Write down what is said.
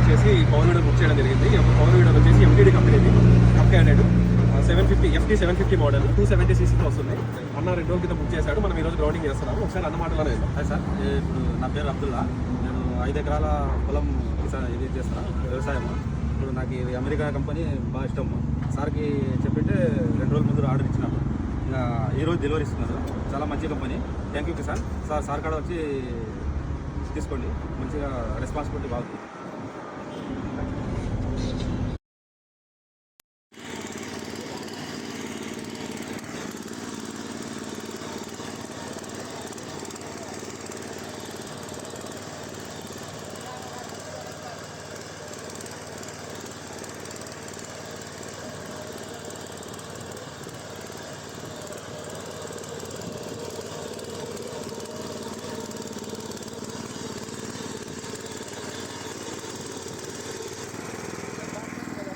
వచ్చేసి power weeder book చేయడం జరిగింది. పవన్ వీడర్ వచ్చేసి ఎంటీడీ కంపెనీది F hundred seven fifty FT seven fifty model two seventy సీసీతో వస్తుంది. అన్న రెండు రోజుల కింద బుక్ చేశాడు. మనం ఈ రోజు గ్రౌండింగ్ చేస్తున్నాము. ఒకసారి అన్న మాటలోనే హాయ్ సార్. ఇప్పుడు నా పేరు అబ్దుల్లా. నేను ఐదు ఎకరాల పొలం ఇది చేస్తాను వ్యవసాయం. ఇప్పుడు నాకు ఇది అమెరికా కంపెనీ బాగా ఇష్టం సార్కి చెప్పింటే రెండు రోజుల ముందు ఆర్డర్ ఇచ్చినాము ఇంకా ఈరోజు డెలివరీ ఇస్తున్నారు. చాలా మంచి company. Thank you Kisan sir sir కాడ వచ్చి తీసుకోండి. మంచిగా రెస్పాన్సిబిలిటీ బాగుంది.